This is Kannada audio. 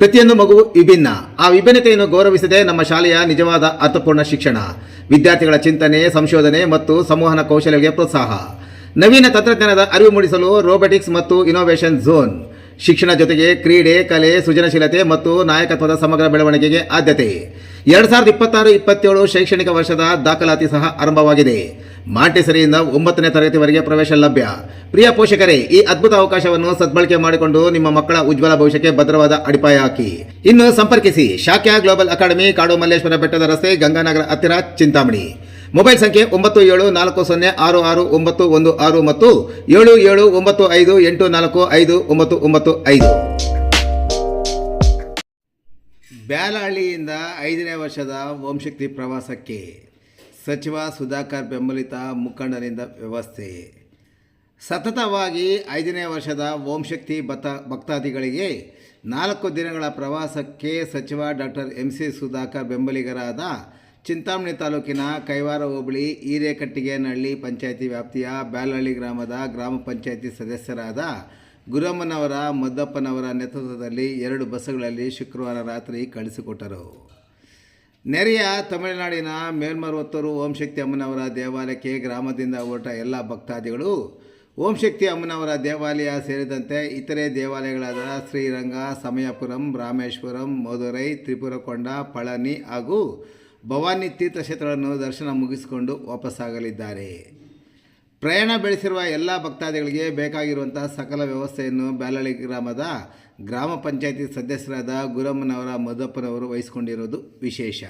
ಪ್ರತಿಯೊಂದು ಮಗು ವಿಭಿನ್ನ. ಆ ವಿಭಿನ್ನತೆಯನ್ನು ಗೌರವಿಸದೆ ನಮ್ಮ ಶಾಲೆಯ ನಿಜವಾದ ಅರ್ಥಪೂರ್ಣ ಶಿಕ್ಷಣ, ವಿದ್ಯಾರ್ಥಿಗಳ ಚಿಂತನೆ, ಸಂಶೋಧನೆ ಮತ್ತು ಸಂವಹನ ಕೌಶಲ್ಯಗಳಿಗೆ ಪ್ರೋತ್ಸಾಹ. ನವೀನ ತಂತ್ರಜ್ಞಾನದ ಅರಿವು ಮೂಡಿಸಲು ರೋಬೋಟಿಕ್ಸ್ ಮತ್ತು ಇನೋವೇಷನ್ ಝೋನ್ ಶಿಕ್ಷಣ ಜೊತೆಗೆ ಕ್ರೀಡೆ, ಕಲೆ, ಸೃಜನಶೀಲತೆ ಮತ್ತು ನಾಯಕತ್ವದ ಸಮಗ್ರ ಬೆಳವಣಿಗೆಗೆ ಆದ್ಯತೆ. ಎರಡು ಸಾವಿರದ ಇಪ್ಪತ್ತಾರು, ಇಪ್ಪತ್ತೇಳು ಶೈಕ್ಷಣಿಕ ವರ್ಷದ ದಾಖಲಾತಿ ಸಹ ಆರಂಭವಾಗಿದೆ. ಮಾಂಟೆಸರಿಯಿಂದ ಒಂಬತ್ತನೇ ತರಗತಿವರೆಗೆ ಪ್ರವೇಶ ಲಭ್ಯ. ಪ್ರಿಯ ಪೋಷಕರೇ, ಈ ಅದ್ಭುತ ಅವಕಾಶವನ್ನು ಸದ್ಬಳಕೆ ಮಾಡಿಕೊಂಡು ನಿಮ್ಮ ಮಕ್ಕಳ ಉಜ್ವಲ ಭವಿಷ್ಯಕ್ಕೆ ಭದ್ರವಾದ ಅಡಿಪಾಯ ಹಾಕಿ. ಇನ್ನು ಸಂಪರ್ಕಿಸಿ, ಶಾಖ್ಯಾ ಗ್ಲೋಬಲ್ ಅಕಾಡೆಮಿ ಕಾಡು ಮಲ್ಲೇಶ್ವರ ಬೆಟ್ಟದ ರಸ್ತೆ, ಗಂಗಾನಗರ ಹತ್ತಿರ ಚಿಂತಾಮಣಿ. ಮೊಬೈಲ್ ಸಂಖ್ಯೆ ಒಂಬತ್ತು ಏಳು ನಾಲ್ಕು ಸೊನ್ನೆ ಆರು ಆರು ಒಂಬತ್ತು ಒಂದು ಆರು ಮತ್ತು ಏಳು ಏಳು ಒಂಬತ್ತು ಐದು ಎಂಟು ನಾಲ್ಕು ಐದು ಒಂಬತ್ತು ಒಂಬತ್ತು ಐದು. ಬ್ಯಾಲಹಳ್ಳಿಯಿಂದ ಐದನೇ ವರ್ಷದ ಓಂಶಕ್ತಿ ಪ್ರವಾಸಕ್ಕೆ ಸಚಿವ ಸುಧಾಕರ್ ಬೆಂಬಲಿತ ಮುಖಂಡರಿಂದ ವ್ಯವಸ್ಥೆ. ಸತತವಾಗಿ ಐದನೇ ವರ್ಷದ ಓಂಶಕ್ತಿ ಭತ ಭಕ್ತಾದಿಗಳಿಗೆ ನಾಲ್ಕು ದಿನಗಳ ಪ್ರವಾಸಕ್ಕೆ ಸಚಿವ ಡಾಕ್ಟರ್ ಎಂ ಸಿ ಸುಧಾಕರ್ ಬೆಂಬಲಿಗರಾದ ಚಿಂತಾಮಣಿ ತಾಲೂಕಿನ ಕೈವಾರ ಹೋಬಳಿ ಹಿರೇಕಟ್ಟಿಗೆನಹಳ್ಳಿ ಪಂಚಾಯಿತಿ ವ್ಯಾಪ್ತಿಯ ಬ್ಯಾಲಹಳ್ಳಿ ಗ್ರಾಮದ ಗ್ರಾಮ ಪಂಚಾಯಿತಿ ಸದಸ್ಯರಾದ ಗುರಮ್ಮನವರ, ಮದ್ದಪ್ಪನವರ ನೇತೃತ್ವದಲ್ಲಿ ಎರಡು ಬಸ್ಸುಗಳಲ್ಲಿ ಶುಕ್ರವಾರ ರಾತ್ರಿ ಕಳಿಸಿಕೊಟ್ಟರು. ನೆರೆಯ ತಮಿಳುನಾಡಿನ ಮೇಲ್ಮರುವತ್ತೂರು ಓಂಶಕ್ತಿ ಅಮ್ಮನವರ ದೇವಾಲಯಕ್ಕೆ ಗ್ರಾಮದಿಂದ ಹೊರಟ ಎಲ್ಲ ಭಕ್ತಾದಿಗಳು, ಓಂಶಕ್ತಿ ಅಮ್ಮನವರ ದೇವಾಲಯ ಸೇರಿದಂತೆ ಇತರೆ ದೇವಾಲಯಗಳಾದ ಶ್ರೀರಂಗ, ಸಮಯಪುರಂ, ರಾಮೇಶ್ವರಂ, ಮಧುರೈ, ತ್ರಿಪುರಕೊಂಡ, ಪಳನಿ ಹಾಗೂ ಭವಾನಿ ತೀರ್ಥಕ್ಷೇತ್ರಗಳನ್ನು ದರ್ಶನ ಮುಗಿಸಿಕೊಂಡು ವಾಪಸ್ಸಾಗಲಿದ್ದಾರೆ. ಪ್ರಯಾಣ ಬೆಳೆಸಿರುವ ಎಲ್ಲ ಭಕ್ತಾದಿಗಳಿಗೆ ಬೇಕಾಗಿರುವಂಥ ಸಕಲ ವ್ಯವಸ್ಥೆಯನ್ನು ಬ್ಯಾಲಳಿ ಗ್ರಾಮದ ಗ್ರಾಮ ಪಂಚಾಯಿತಿ ಸದಸ್ಯರಾದ ಗುರಮ್ಮನವರ, ಮದಪ್ಪನವರು ವಹಿಸಿಕೊಂಡಿರೋದು ವಿಶೇಷ.